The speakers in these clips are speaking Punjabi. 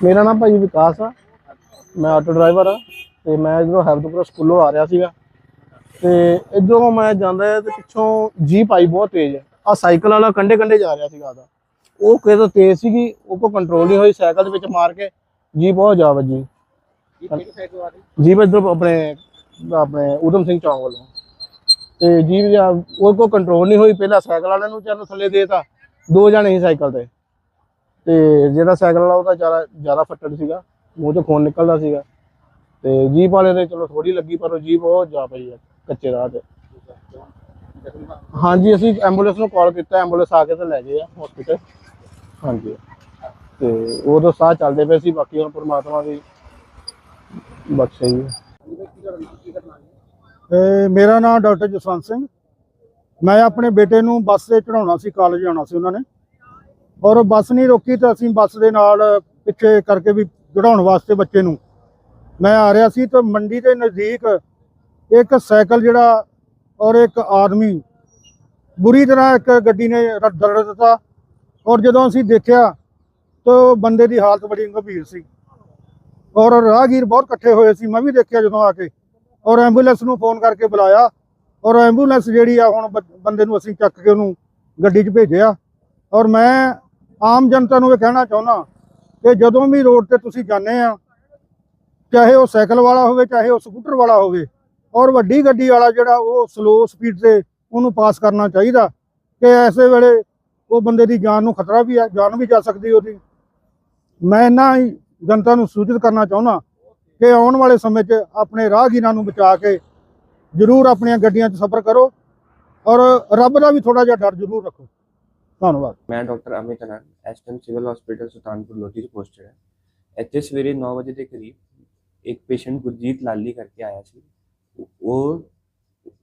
ਮੇਰਾ ਨਾਮ ਭਾਈ ਵਿਕਾਸ ਆ। ਮੈਂ ਆਟੋ ਡਰਾਈਵਰ ਆ ਤੇ ਮੈਂ ਇਧਰੋਂ ਹੈਬਦਪੁਰ ਸਕੂਲੋਂ ਆ ਰਿਹਾ ਸੀਗਾ। ਤੇ ਇਧਰੋਂ ਮੈਂ ਜਾਂਦਾ ਤੇ ਪਿੱਛੋਂ ਜੀਪ ਆਈ ਬਹੁਤ ਤੇਜ਼ ਆ। ਸਾਈਕਲ ਵਾਲਾ ਕੰਡੇ ਕੰਡੇ ਜਾ ਰਿਹਾ ਸੀਗਾ ਆਦਾ ਉਹ ਕਿਤੇ ਤੇਜ਼ ਸੀਗੀ ਉਹ ਕੋ ਕੰਟਰੋਲ ਨਹੀਂ ਹੋਈ ਸਾਈਕਲ ਦੇ ਵਿੱਚ ਮਾਰ ਕੇ। ਜੀਪ ਬਹੁਤ ਜਾ ਵੱਜੀ। ਜੀਪ ਇਧਰੋਂ ਆਪਣੇ ਆਪਣੇ ਉਦਮ ਸਿੰਘ ਚੌਂਕ ਵੱਲੋਂ। ਤੇ ਜੀਪ ਜਾ ਉਹ ਕੋ ਕੰਟਰੋਲ ਨਹੀਂ ਹੋਈ। ਪਹਿਲਾਂ ਸਾਈਕਲ ਵਾਲੇ ਨੂੰ ਚੱਲ ਥੱਲੇ ਦੇਤਾ। ਦੋ ਜਣੇ ਸੀ ਸਾਈਕਲ ਤੇ। ਤੇ ਜਿਹੜਾ ਸਾਈਕਲ ਵਾਲਾ ਉਹਦਾ ਜ਼ਿਆਦਾ ਜ਼ਿਆਦਾ ਫੱਟੜ ਸੀਗਾ, ਮੂੰਹ 'ਚੋਂ ਖੂਨ ਨਿਕਲਦਾ ਸੀਗਾ। ਤੇ ਜੀਪ ਵਾਲੇ ਦੇ ਚਲੋ ਥੋੜੀ ਲੱਗੀ, ਪਰ ਉਹ ਜੀਪ ਉਹ ਜਾ ਪਈ ਹੈ ਕੱਚੇ ਰਾਹ ਤੇ। ਹਾਂਜੀ, ਅਸੀਂ ਐਂਬੂਲੈਂਸ ਨੂੰ ਕਾਲ ਕੀਤਾ, ਐਂਬੂਲੈਂਸ ਆ ਕੇ ਤੇ ਲੈ ਗਏ ਆ ਹਸਪੀਟਲ ਹਾਂਜੀ। ਤੇ ਉਦੋਂ ਸਾਹ ਚੱਲਦੇ ਪਏ ਸੀ, ਬਾਕੀ ਹੁਣ ਪ੍ਰਮਾਤਮਾ ਦੀ ਬਖਸ਼ਿਸ਼ ਹੀ। ਹੈ ਮੇਰਾ ਨਾਮ ਡਾਕਟਰ ਜਸਵੰਤ ਸਿੰਘ। ਮੈਂ ਆਪਣੇ ਬੇਟੇ ਨੂੰ ਬੱਸ ਤੇ ਚੜਾਉਣਾ ਸੀ ਕਾਲਜ ਆਉਣਾ ਸੀ ਉਹਨਾਂ ਨੇ। ਔਰ ਬੱਸ ਨਹੀਂ ਰੋਕੀ ਤਾਂ ਅਸੀਂ ਬੱਸ ਦੇ ਨਾਲ ਪਿੱਛੇ ਕਰਕੇ ਵੀ ਚੜਾਉਣ ਵਾਸਤੇ ਬੱਚੇ ਨੂੰ। ਮੈਂ ਆ ਰਿਹਾ ਸੀ ਤਾਂ ਮੰਡੀ ਦੇ ਨਜ਼ਦੀਕ ਇੱਕ ਸਾਈਕਲ ਜਿਹੜਾ ਔਰ ਇੱਕ ਆਦਮੀ ਬੁਰੀ ਤਰ੍ਹਾਂ ਇੱਕ ਗੱਡੀ ਨੇ ਰ- ਦਰੜ ਦਿੱਤਾ ਔਰ ਜਦੋਂ ਅਸੀਂ ਦੇਖਿਆ ਤਾਂ ਬੰਦੇ ਦੀ ਹਾਲਤ ਬੜੀ ਗੰਭੀਰ ਸੀ। ਔਰ ਰਾਹਗੀਰ ਬਹੁਤ ਇਕੱਠੇ ਹੋਏ ਸੀ, ਮੈਂ ਵੀ ਦੇਖਿਆ ਜਦੋਂ ਆ ਕੇ। ਔਰ ਐਂਬੂਲੈਂਸ ਨੂੰ ਫੋਨ ਕਰਕੇ ਬੁਲਾਇਆ ਔਰ ਐਂਬੂਲੈਂਸ ਜਿਹੜੀ ਆ ਹੁਣ ਬ- ਬੰਦੇ ਨੂੰ ਅਸੀਂ ਚੱਕ ਕੇ ਉਹਨੂੰ ਗੱਡੀ 'ਚ ਭੇਜਿਆ ਔਰ ਮੈਂ ਆਮ ਜਨਤਾ ਨੂੰ ਇਹ ਕਹਿਣਾ ਚਾਹੁੰਦਾ ਕਿ ਜਦੋਂ ਵੀ ਰੋਡ ਤੇ ਤੁਸੀਂ ਜਾਂਦੇ ਆ, ਚਾਹੇ ਉਹ ਸਾਈਕਲ ਵਾਲਾ ਹੋਵੇ, ਚਾਹੇ ਉਹ ਸਕੂਟਰ ਵਾਲਾ ਹੋਵੇ, ਔਰ ਵੱਡੀ ਗੱਡੀ ਵਾਲਾ ਜਿਹੜਾ ਉਹ ਸਲੋ ਸਪੀਡ ਤੇ ਉਹਨੂੰ ਪਾਸ ਕਰਨਾ ਚਾਹੀਦਾ ਕਿ ਐਸੇ ਵੇਲੇ ਉਹ ਬੰਦੇ ਦੀ ਜਾਨ ਨੂੰ ਖਤਰਾ ਵੀ ਹੈ ਜਾਨ ਵੀ ਜਾ ਸਕਦੀ ਉਹਦੀ। ਮੈਂ ਇੰਨਾ ਹੀ ਜਨਤਾ ਨੂੰ ਸੂਚਿਤ ਕਰਨਾ ਚਾਹੁੰਦਾ ਕਿ ਆਉਣ ਵਾਲੇ ਸਮੇਂ 'ਚ ਆਪਣੇ ਰਾਹਗੀਰਾਂ ਨੂੰ ਬਚਾ ਕੇ ਜ਼ਰੂਰ ਆਪਣੀਆਂ ਗੱਡੀਆਂ 'ਚ ਸਫ਼ਰ ਕਰੋ, ਔਰ ਰੱਬ ਦਾ ਵੀ ਥੋੜਾ ਜਿਹਾ ਡਰ ਜ਼ਰੂਰ ਰੱਖੋ। ਧੰਨਵਾਦ। ਮੈਂ ਡਾਕਟਰ ਅਮਿਤ ਅਨੰਦ ਐਸਟਨ ਸਿਵਲ ਹਸਪੀਟਲ ਸੁਲਤਾਨਪੁਰ ਲੋਧੀ 'ਚ ਪੋਸਟਡ ਹੈ। ਇੱਥੇ ਸਵੇਰੇ 9 ਵਜੇ ਦੇ ਕਰੀਬ ਇੱਕ ਪੇਸ਼ੈਂਟ ਗੁਰਜੀਤ ਲਾਲੀ ਕਰਕੇ ਆਇਆ ਸੀ। ਉਹ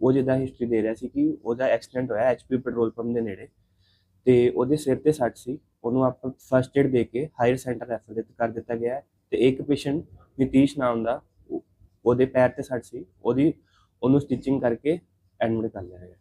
ਉਹ ਜਿਹਦਾ ਹਿਸਟਰੀ ਦੇ ਰਿਹਾ ਸੀ ਕਿ ਉਹਦਾ ਐਕਸੀਡੈਂਟ ਹੋਇਆ ਐਚਪੀ ਪੈਟਰੋਲ ਪੰਪ ਦੇ ਨੇੜੇ ਤੇ ਉਹਦੇ ਸਿਰ ਤੇ ਸੱਟ ਸੀ। ਉਹਨੂੰ ਆਪਾਂ ਫਰਸਟ ਏਡ ਦੇ ਕੇ ਹਾਇਰ ਸੈਂਟਰ ਰੈਫਰ ਦਿੱਤ- ਕਰ ਦਿੱਤਾ ਗਿਆ ਹੈ ਤੇ ਇੱਕ ਪੇਸ਼ੈਂਟ ਨਿਤੀਸ਼ ਨਾਮ ਦਾ ਉਹਦੇ ਪੈਰ ਤੇ ਸੱਟ ਸੀ। ਉਹਦੀ, ਉਹਨੂੰ ਸਟਿਚਿੰਗ ਕਰਕੇ ਐਡਮਿਟ ਕਰ ਲਿਆ ਗਿਆ।